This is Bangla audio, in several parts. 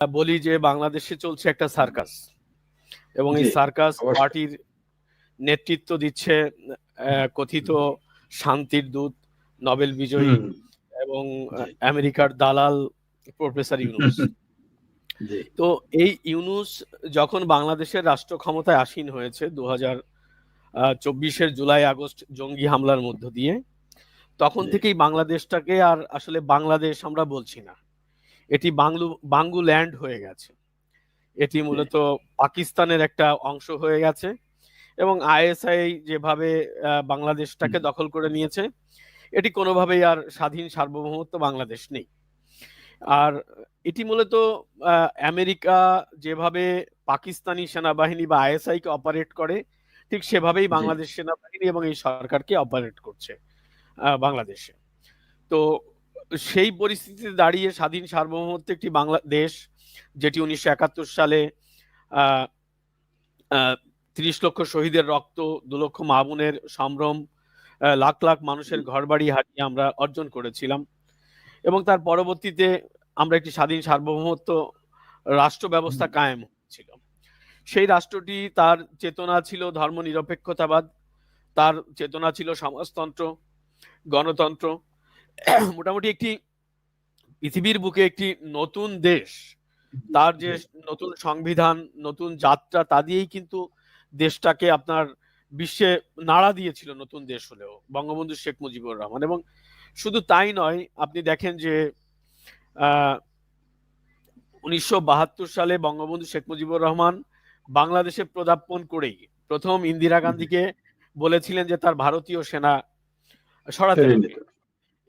বলি যে বাংলাদেশে চলছে একটা সার্কাস। এবং এই সার্কাস পার্টির নেতৃত্ব দিচ্ছে কথিত শান্তির দূত নোবেল বিজয়ী এবং আমেরিকার দালাল প্রফেসর ইউনুস। তো এই ইউনুস যখন বাংলাদেশের রাষ্ট্র ক্ষমতায় আসীন হয়েছে দু হাজার চব্বিশের জুলাই আগস্ট জঙ্গি হামলার মধ্য দিয়ে তখন থেকেই বাংলাদেশটাকে আর আসলে বাংলাদেশ আমরা বলছি না। এটি বাংলু বাঙ্গু ল্যান্ড হয়ে গেছে। এটি মূলত পাকিস্তানের একটা অংশ হয়ে গেছে এবং আইএসআই যেভাবে বাংলাদেশটাকে দখল করে নিয়েছে এটি কোনোভাবেই আর স্বাধীন সার্বভৌমত্ব বাংলাদেশ নেই। আর এটি মূলত আমেরিকা যেভাবে পাকিস্তানি সেনাবাহিনী বা আইএসআই কে অপারেট করে ঠিক সেভাবেই বাংলাদেশ সেনাবাহিনী এবং এই সরকারকে অপারেট করছে বাংলাদেশে। তো সেই পরিস্থিতিতে দাঁড়িয়ে স্বাধীন সার্বভৌমত্ব একটি বাংলাদেশ, যেটি উনিশশো একাত্তর সালে তিরিশ লক্ষ শহীদের রক্ত, দু লক্ষ মা বোনের সম্ভ্রম লাখ লাখ মানুষের ঘরবাড়ি হারিয়ে আমরা অর্জন করেছিলাম। এবং তার পরবর্তীতে আমরা একটি স্বাধীন সার্বভৌমত্ব রাষ্ট্র ব্যবস্থা কায়েম ছিল সেই রাষ্ট্রটি তার চেতনা ছিল ধর্মনিরপেক্ষতাবাদ, তার চেতনা ছিল সমাজতন্ত্র, গণতন্ত্র মোটামুটি একটি পৃথিবীর বুকে একটি নতুন দেশ। তার যে নতুন সংবিধান নতুন যাত্রা তা দিয়েই কিন্তু দেশটাকে আপনার বিশ্বে নাড়া দিয়েছিল নতুন দেশ হলেও বঙ্গবন্ধু শেখ মুজিবুর রহমান। এবং শুধু তাই নয় আপনি দেখেন যে উনিশশো বাহাত্তর সালে বঙ্গবন্ধু শেখ মুজিবুর রহমান বাংলাদেশে পদার্পণ করেই প্রথম ইন্দিরা গান্ধীকে বলেছিলেন যে তার ভারতীয় সেনা সরাতে।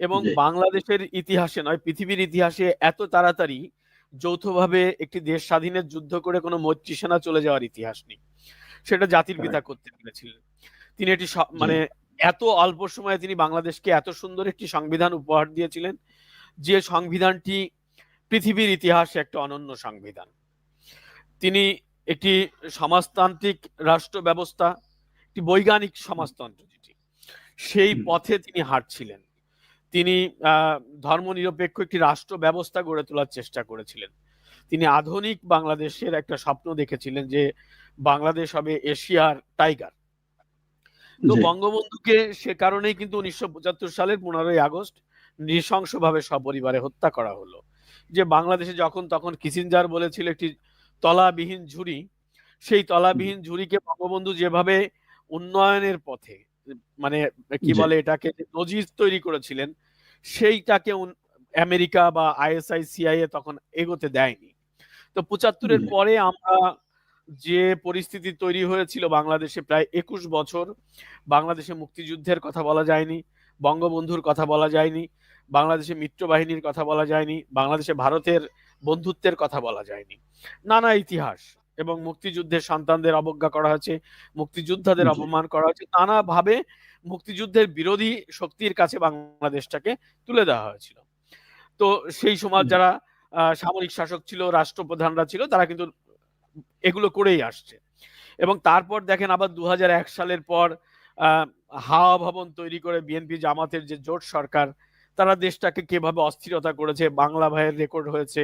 এবং বাংলাদেশের ইতিহাসে নয় পৃথিবীর ইতিহাসে এত তাড়াতাড়ি যৌথভাবে একটি দেশ স্বাধীনের যুদ্ধ করে কোনো মৈত্রী সেনা চলে যাওয়ার ইতিহাস নেই। সেটা জাতির পিতা করতে পেরেছিলেন। তিনি এটি মানে এত অল্প সময়ে তিনি বাংলাদেশকে এত সুন্দর একটি সংবিধান উপহার দিয়েছিলেন যে সংবিধানটি পৃথিবীর ইতিহাসে একটা অনন্য সংবিধান। তিনি একটি সমাজতান্ত্রিক রাষ্ট্র ব্যবস্থা একটি বৈজ্ঞানিক সমাজতন্ত্র যেটি সেই পথে তিনি হাঁটছিলেন। তিনি ধর্মনিরপেক্ষ একটি রাষ্ট্র ব্যবস্থা গড়ে তোলার চেষ্টা করেছিলেন। তিনি আধুনিক বাংলাদেশের একটা স্বপ্ন দেখেছিলেন যে বাংলাদেশ হবে এশিয়ার টাইগার। তো বঙ্গবন্ধুকে সে কারণেই কিন্তু উনিশশো পঁচাত্তর সালের পনেরোই আগস্ট নৃশংসভাবে সপরিবারে হত্যা করা হলো। যে বাংলাদেশে যখন তখন কিসিঞ্জার বলেছিল একটি তলাবিহীন ঝুড়ি সেই তলাবিহীন ঝুড়িকে বঙ্গবন্ধু যেভাবে উন্নয়নের পথে মানে কি বলে এটাকে নজির তৈরি করেছিলেন সেইটাকে আমেরিকা বা আইএসআই সিআইএ তখন এগোতে দেয়নি। তো পঁচাত্তরের পরে আমরা যে পরিস্থিতি তৈরি হয়েছিল বাংলাদেশে প্রায় একুশ বছর বাংলাদেশে মুক্তিযুদ্ধের কথা বলা যায়নি বঙ্গবন্ধুর কথা বলা যায়নি বাংলাদেশে মিত্র বাহিনীর কথা বলা যায়নি বাংলাদেশে ভারতের বন্ধুত্বের কথা বলা যায়নি। নানা ইতিহাস। এবং মুক্তিযুদ্ধের সন্তানদের অবজ্ঞা করা হয়েছে মুক্তিযোদ্ধাদের অপমান করা হয়েছে। নানাভাবে মুক্তিযুদ্ধের বিরোধী শক্তির কাছে বাংলাদেশটাকে তুলে দেওয়া হয়েছিল। তো সেই সময় যারা সামরিক শাসক ছিল রাষ্ট্রপ্রধানরা ছিল তারা কিন্তু এগুলো করেই আসছে। এবং তারপর দেখেন আবার দু হাজার এক সালের পর আহ, হাওয়া ভবন তৈরি করে বিএনপি জামাতের যে জোট সরকার তারা দেশটাকে কীভাবে অস্থিরতা করেছে বাংলা ভাইয়ের রেকর্ড হয়েছে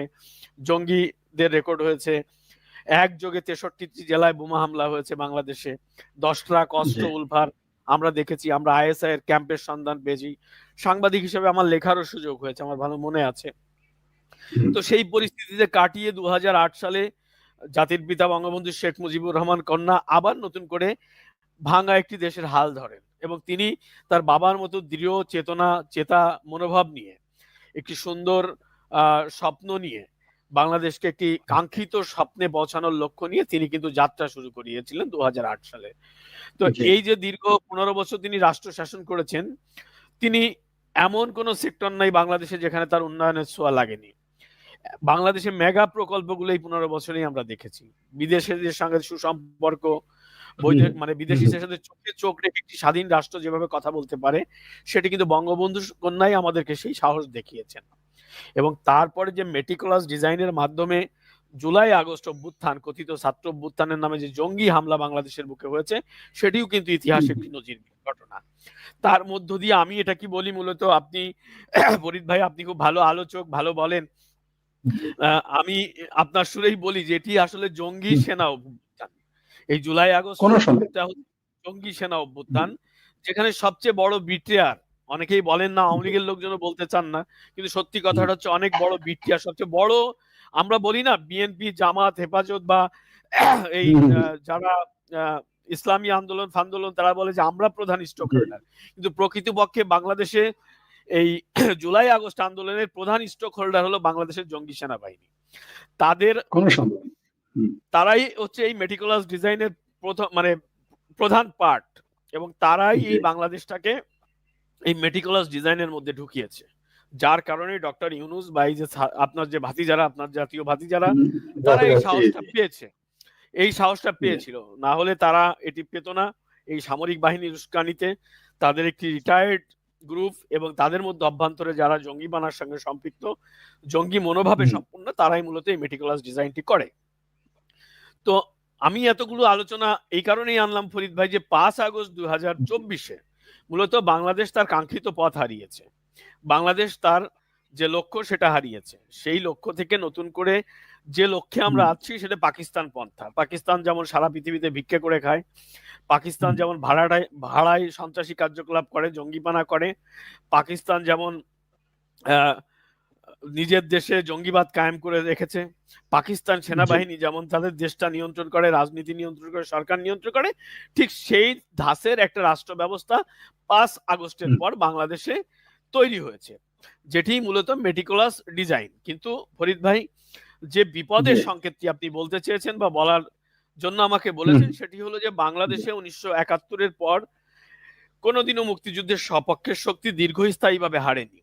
জঙ্গিদের রেকর্ড হয়েছে একযোগে তেষট্টি জেলায় বোমা হামলা হয়েছে বাংলাদেশে। দশ লাখ অস্ত্র উলভার আমরা দেখেছি আমরা আইএসআই এর ক্যাম্পের সন্ধান পেয়েছি। সাংবাদিক হিসেবে আমার লেখারও সুযোগ হয়েছে আমার ভালো মনে আছে। তো সেই পরিস্থিতিতে কাটিয়ে দু হাজার আট সালে জাতির পিতা বঙ্গবন্ধু শেখ মুজিবুর রহমান কন্যা আবার নতুন করে ভাঙা একটি দেশের হাল ধরেন এবং তিনি তার বাবার মতো দৃঢ় চেতনা চেতা মনোভাব নিয়ে একটি সুন্দর আহ, স্বপ্ন নিয়ে বাংলাদেশকে একটি কাঙ্ক্ষিত স্বপ্নে পৌঁছানোর লক্ষ্য নিয়ে তিনি কিন্তু যাত্রা শুরু করিয়েছিলেন দু হাজার আট সালে। তো এই যে দীর্ঘ পনেরো বছর তিনি রাষ্ট্র শাসন করেছেন তিনি এমন কোন সেক্টর নাই বাংলাদেশে যেখানে তার উন্নয়নের ছোঁয়া লাগেনি। বাংলাদেশে মেগা প্রকল্পগুলো এই পনেরো বছরেই আমরা দেখেছি। বিদেশের সঙ্গে সুসম্পর্ক মানে বিদেশিদের সাথে চোখে চোখ রেখে একটি স্বাধীন রাষ্ট্র যেভাবে কথা বলতে পারে সেটি কিন্তু বঙ্গবন্ধু কন্যাই আমাদেরকে সেই সাহস দেখিয়েছেন। এবং তারপরে যে মেটিকুলাস ডিজাইনের মাধ্যমে জুলাই আগস্ট অভ্যুত্থান কথিত ছাত্র অভ্যুত্থানের নামে যে জঙ্গি হামলা বাংলাদেশের বুকে হয়েছে সেটিও কিন্তু ইতিহাসে একটি নজির ঘটনা। তার মধ্য দিয়ে আমি এটা কি বলি মূলত? আপনি ফরিদ ভাই আপনি খুব ভালো আলোচক ভালো বলেন। আহ, আমি আপনার সুরেই বলি যে এটি আসলে জঙ্গি সেনা অভ্যুত্থান। এই জুলাই আগস্ট জঙ্গি সেনা অভ্যুত্থান যেখানে সবচেয়ে বড় বিটিআর অনেকেই বলেন না আওয়ামী লীগের লোকজন বলতে চান না কিন্তু সত্যি কথাটা হচ্ছে অনেক বড় বিটিআর সবচেয়ে বড় আমরা বলি না বিএনপি জামাত হেফাজত বা এই যারা ইসলামী আন্দোলন ফান্দোলন তারা বলে যে আমরা প্রধান স্টক হোল্ডার কিন্তু প্রকৃতপক্ষে বাংলাদেশে এই জুলাই আগস্ট আন্দোলনের প্রধান স্টক হোল্ডার হলো বাংলাদেশের জঙ্গি সেনাবাহিনী। তাদের তারাই হচ্ছে এই মেটিকুলাস ডিজাইনের প্রথম মানে প্রধান পার্ট এবং তারাই এই বাংলাদেশটাকে এই মেটিকুলাস ডিজাইনের মধ্যে ঢুকিয়েছে। যার কারণে ডক্টর ইউনুস বা এই যে আপনার যে ভাতিজারা আপনার জাতীয় ভাতিজারা হুম, তারা এই সাহসটা পেয়েছে। এই সাহসটা পেয়েছিল। না হলে তারা এটি পেত না। এই সামরিক বাহিনীর উস্কানিতে তাদের একটি রিটায়ার্ড গ্রুপ এবং তাদের মধ্যে অভ্যন্তরে যারা জঙ্গি বানার সঙ্গে সম্পৃক্ত জঙ্গি মনোভাবে সম্পূর্ণ তারাই মূলত এই মেটিকুলাস ডিজাইনটি করে। তো আমি এতগুলো আলোচনা এই কারণেই আনলাম ফরিদ ভাই যে পাঁচ আগস্ট দুই হাজার চব্বিশে মূলত বাংলাদেশ তার কাঙ্ক্ষিত পথ হারিয়েছে। বাংলাদেশ তার যে লক্ষ্য সেটা হারিয়েছে। সেই লক্ষ্য থেকে নতুন করে যে লক্ষ্যে আমরা। আছি সেটা পাকিস্তান পন্থা। পাকিস্তান যেমন সারা পৃথিবীতে ভিক্ষে করে খায় পাকিস্তান যেমন ভাড়াটায় ভাড়ায় সন্ত্রাসী কার্যকলাপ করে জঙ্গিপানা করে পাকিস্তান যেমন আহ, নিজের দেশে জঙ্গিবাদ কায়েম করে রেখেছে। পাকিস্তান সেনাবাহিনী যেমন তাদের দেশটা নিয়ন্ত্রণ করে রাজনীতি নিয়ন্ত্রণ করে সরকার নিয়ন্ত্রণ করে ঠিক সেই ধাসের একটা রাষ্ট্র ব্যবস্থা পাঁচ আগস্টের পর বাংলাদেশে তৈরি হয়েছে যেটি মূলত মেটিকুলাস ডিজাইন। কিন্তু ফরিদ ভাই যে বিপদের সংকেতটি আপনি বলতে চেয়েছেন বা বলার জন্য আমাকে বলেছেন সেটি হলো যে বাংলাদেশে উনিশশো একাত্তরের পর কোনোদিনও মুক্তিযুদ্ধের সপক্ষের শক্তি দীর্ঘস্থায়ীভাবে হারেনি।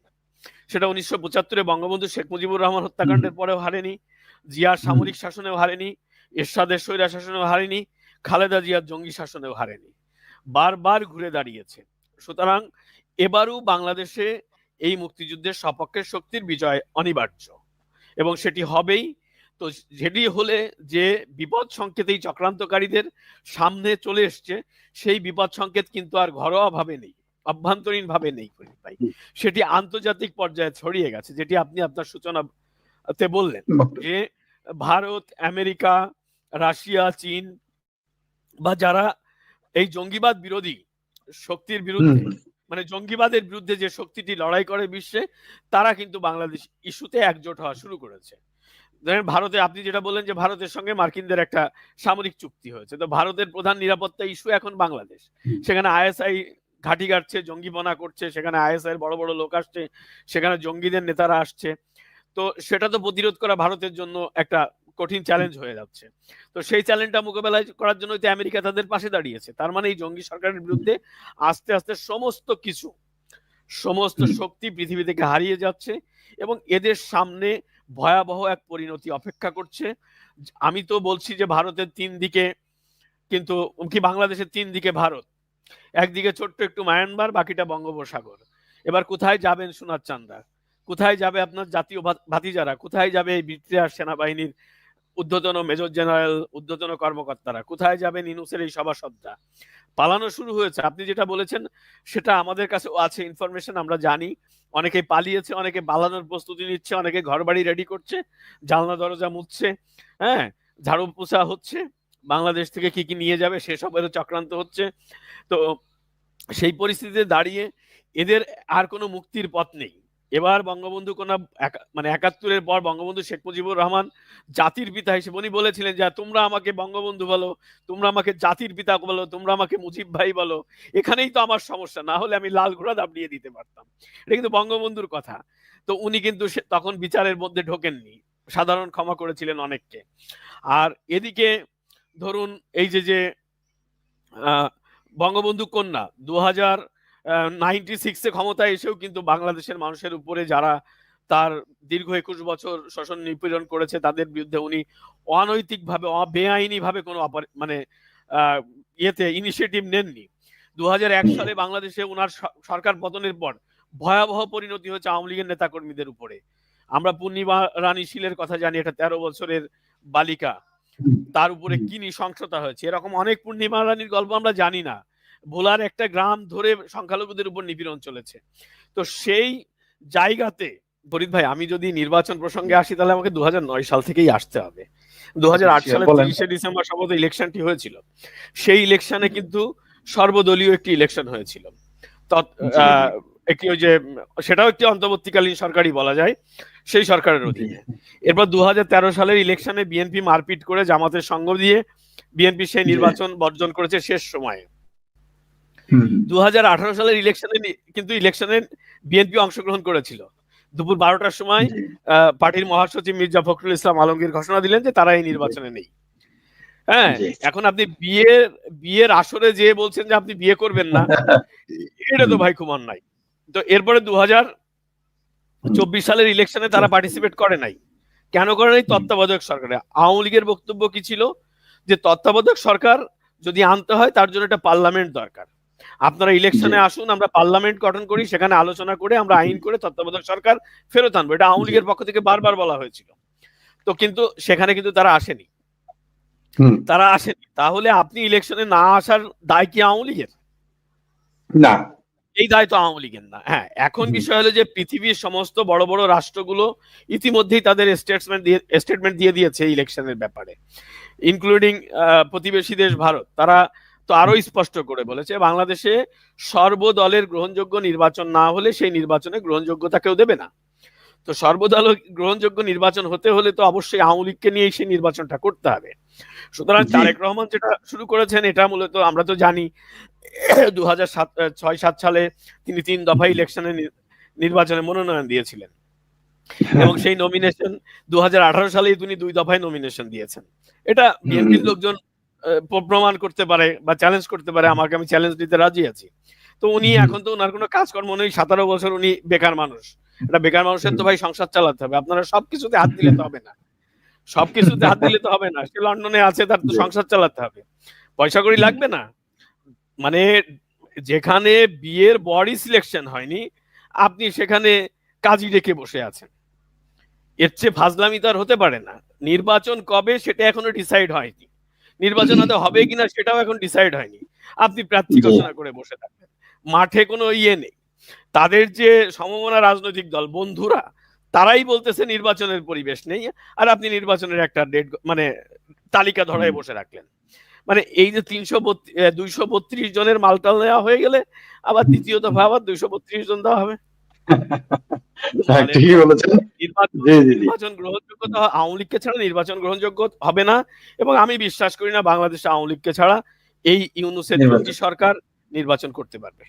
সেটা উনিশশো পঁচাত্তরে বঙ্গবন্ধু শেখ মুজিবুর রহমান হত্যাকাণ্ডের পরেও হারেনি জিয়ার সামরিক শাসনেও হারেনি এরশাদের স্বৈরা শাসনেও হারেনি খালেদা জিয়ার জঙ্গি শাসনেও হারেনি। বারবার ঘুরে দাঁড়িয়েছে। সুতরাং এবারও বাংলাদেশে এই মুক্তিযুদ্ধের সপক্ষের শক্তির বিজয় অনিবার্য। এবং সেটি হবেই। তো যেটি হলে যে বিপদ সংকেত এই চক্রান্তকারীদের সামনে চলে এসছে সেই বিপদ সংকেত কিন্তু আর ঘরোয়া ভাবে নেই। অভ্যন্তরীণ ভাবে নেই ফরিদ ভাই সেটি আন্তর্জাতিক পর্যায়ে ছড়িয়ে গেছে যেটি আপনি আপনার সূচনাতে বললেন যে ভারত আমেরিকা রাশিয়া চীন বা যারা এই জঙ্গিবাদ বিরোধী শক্তির বিরুদ্ধে মানে জঙ্গিবাদের বিরুদ্ধে যে শক্তিটি লড়াই করে বিশ্বে তারা কিন্তু বাংলাদেশ ইস্যুতে একজোট হওয়া শুরু করেছে। ধরেন ভারতে আপনি যেটা বললেন যে ভারতের সঙ্গে মার্কিনদের একটা সামরিক চুক্তি হয়েছে তো ভারতের প্রধান নিরাপত্তা ইস্যু এখন বাংলাদেশ। সেখানে আইএসআই ঘাঁটি গাড়ছে জঙ্গিপনা করছে সেখানে আইএসআই এর বড় বড় লোক আসছে সেখানে জঙ্গিদের নেতারা আসছে। তো সেটা তো প্রতিরোধ করা ভারতের জন্য একটা কঠিন চ্যালেঞ্জ হয়ে যাচ্ছে। তো সেই চ্যালেঞ্জটা মোকাবেলা করার জন্য তো আমেরিকা তাদের পাশে দাঁড়িয়েছে। তার মানে এই জঙ্গি সরকারের বিরুদ্ধে আস্তে আস্তে সমস্ত কিছু সমস্ত শক্তি পৃথিবী থেকে হারিয়ে যাচ্ছে এবং এদের সামনে ভয়াবহ এক পরিণতি অপেক্ষা করছে। আমি তো বলছি যে ভারতের তিন দিকে কিন্তু কি বাংলাদেশের তিন দিকে ভারত? একদিকে ছোট্ট একটু মায়ানমার, বাকিটা বঙ্গোপসাগর। এবার কোথায় যাবেন সোনার চান্দা কোথায় যাবে আপনার জাতীয় ভাতিজারা? কোথায় যাবে এই ব্রিটিশ সেনাবাহিনীর ঊর্ধ্বতন মেজর জেনারেল, ঊর্ধ্বতন কর্মকর্তারা? কোথায় যাবেন ইনুসের এই সভাসদরা? পালানো শুরু হয়েছে। আপনি যেটা বলেছেন, সেটা আমাদের কাছে আছে ইনফরমেশন, আমরা জানি। অনেকে পালিয়েছে, অনেকে পালানোর প্রস্তুতি নিচ্ছে, অনেকে ঘর বাড়ি রেডি করছে, জানলা দরজা মুছছে হ্যাঁ ঝাড়ু পোছা হচ্ছে। বাংলাদেশ থেকে কি কি নিয়ে যাবে সেসবেরও চক্রান্ত হচ্ছে। তো সেই পরিস্থিতিতে দাঁড়িয়ে এদের আর কোনো মুক্তির পথ নেই। এবার বঙ্গবন্ধু কোন মানে একাত্তরের পর বঙ্গবন্ধু শেখ মুজিবুর রহমান জাতির পিতা হিসেবে উনি বলেছিলেন যে তোমরা আমাকে বঙ্গবন্ধু বলো, তোমরা আমাকে জাতির পিতা বলো, তোমরা আমাকে মুজিব ভাই বলো। এখানেই তো আমার সমস্যা, না হলে আমি লাল ঘোড়া দাবড়িয়ে দিতে পারতাম। এটা কিন্তু বঙ্গবন্ধুর কথা। তো উনি কিন্তু তখন বিচারের মধ্যে ঢোকেননি। সাধারণ ক্ষমা করেছিলেন অনেককে। আর এদিকে ধরুন এই যে যে বঙ্গবন্ধু কন্যা দু হাজার নাইনটি সিক্সে ক্ষমতায় এসেও কিন্তু বাংলাদেশের মানুষের উপরে যারা তার দীর্ঘ একুশ বছর শোষণ নিপীড়ন করেছে, তাদের বিরুদ্ধে উনি অনৈতিকভাবে বেআইনি ভাবে কোনো মানে ইয়েতে ইনিশিয়েটিভ নেননি। দু সালে বাংলাদেশে ওনার সরকার পতনের পর ভয়াবহ পরিণতি হয়েছে আওয়ামী লীগের নেতাকর্মীদের উপরে। আমরা পূর্ণিমা রানী শীলের কথা জানি, এটা তেরো বছরের বালিকা। তার উপরে। কি নৃশংসতা হয়েছে? এরকম অনেক পূর্ণিমা রানীর গল্প আমরা জানি না। ভোলার একটা গ্রাম ধরে সংখ্যালঘুদের উপর নিপীড়ন চলেছে। তো সেই জায়গাতে ফরিদ ভাই আমি যদি নির্বাচন প্রসঙ্গে আসি তাহলে আমাকে দু হাজার নয় সাল থেকেই আসতে হবে। দু আচ্ছা, বলেন। তিরিশে ডিসেম্বর সম্ভবত ইলেকশনটি হয়েছিল। সেই ইলেকশনে কিন্তু সর্বদলীয় একটি ইলেকশন হয়েছিল। একটি ওই যে সেটাও একটি অন্তর্বর্তীকালীন সরকারই বলা যায়। সেই সরকারের অধীনে। এরপর দু সালের ইলেকশনে বিএনপি মারপিট করে জামাতের সঙ্গ দিয়ে বিএনপি সেই নির্বাচন বর্জন করেছে শেষ সময়ে। দু সালের ইলেকশনে কিন্তু ইলেকশনে বিএনপি অংশগ্রহণ করেছিল। দুপুর বারোটার সময় আহ, পার্টির মহাসচিব মির্জা ফখরুল ইসলাম আলমগীর ঘোষণা দিলেন যে তারা এই নির্বাচনে নেই। হ্যাঁ এখন আপনি বিয়ের বিয়ের আসরে যে বলছেন যে আপনি বিয়ে করবেন না এটা তো ভাই খুব অন্যায় তো এরপরে দু হাজার চব্বিশ সালের ইলেকশনে তারা পার্টিসিপেট করে নাই। কেন করে নাই? তত্ত্বাবধায়ক সরকারে। আওয়ামী লীগের বক্তব্য কি ছিল? যে তত্ত্বাবধায়ক সরকার যদি আনতে হয় তার জন্য একটা পার্লামেন্ট দরকার। আপনারা ইলেকশনে আসুন আমরা পার্লামেন্ট গঠন করি সেখানে আলোচনা করে আমরা আইন করে তত্ত্বাবধায়ক সরকার ফেরত আনব। এটা আওয়ামী লীগের পক্ষ থেকে বারবার বলা হয়েছিল। তো কিন্তু সেখানে কিন্তু তারা আসেনি। তারা আসেনি। তাহলে আপনি ইলেকশনে না আসার দায় কি আওয়ামী লীগের? না। এই দায় তো আওয়ামী লীগের না। হ্যাঁ এখন বিষয় হলো যে পৃথিবীর সমস্ত বড় বড় রাষ্ট্রগুলো ইতিমধ্যেই তাদের স্টেটমেন্ট দিয়ে স্টেটমেন্ট দিয়ে দিয়েছে ইলেকশনের ব্যাপারে। ইনক্লুডিং প্রতিবেশী দেশ ভারত। তারা তো আরও স্পষ্ট করে বলেছে বাংলাদেশে সর্বদলের গ্রহণযোগ্য নির্বাচন না হলে সেই নির্বাচনে গ্রহণযোগ্যতা কেউ দেবে না। তো সর্বদল গ্রহণযোগ্য নির্বাচন হতে হলে তো অবশ্যই আওয়ামী লীগকে নিয়েই সেই নির্বাচনটা করতে হবে। সুতরাং তারেক রহমান যেটা শুরু করেছেন এটা মূলত আমরা তো জানি দু হাজার ছয় সাত সালে তিনি তিন দফা ইলেকশনে নির্বাচনে মনোনয়ন দিয়েছিলেন। এবং সেই নমিনেশন আঠারো সালেই তিনি দুই দফায় নমিনেশন দিয়েছেন। এটা বিএনপির লোকজন প্রমাণ করতে পারে বা চ্যালেঞ্জ করতে পারে আমাকে আমি চ্যালেঞ্জ দিতে রাজি আছি। তো উনি এখন তো ওনার কোনো কাজকর্ম নেই সতেরো বছর উনি বেকার মানুষ। এটা বেকার মানুষের তো ভাই সংসার চালাতে হবে। আপনারা সবকিছুতে হাত দিলে তো হবে না। সবকিছুতে হাত দিলে তো হবে না। সে লন্ডনে আছে তার তো সংসার চালাতে হবে। পয়সা করি লাগবে না? মানে যেখানে বিয়ের বডি সিলেকশন হয়নি আপনি সেখানে কাজী রেখে বসে আছেন। এর চেয়ে ফাজলামি তো আর হতে পারে না। নির্বাচন কবে সেটা এখনও ডিসাইড হয়নি। নির্বাচন হতে হবে কিনা সেটাও এখন ডিসাইড হয়নি। আপনি প্রার্থী ঘোষণা করে বসে থাকবেন। মাঠে কোনো ইয়ে নেই। তাদের যে সমমনা রাজনৈতিক দল বন্ধুরা তারাই বলতেছে নির্বাচনের পরিবেশ নেই আর আপনি নির্বাচনের একটা ডেট মানে তালিকা ধরায় বসে রাখলেন। মানে এই যে তিনশো দুইশো বত্রিশ জনের মালটাল নেওয়া হয়ে গেলে আবার দ্বিতীয় দফা আবার দুইশো বত্রিশ জন দেওয়া হবে। হ্যাঁ, বলেছেন। নির্বাচন গ্রহণযোগ্যতা আওয়ামী লীগকে ছাড়া নির্বাচন গ্রহণযোগ্য হবে না এবং আমি বিশ্বাস করি না বাংলাদেশে আওয়ামী লীগকে ছাড়া এই ইউনুসের সরকার নির্বাচন করতে পারবে।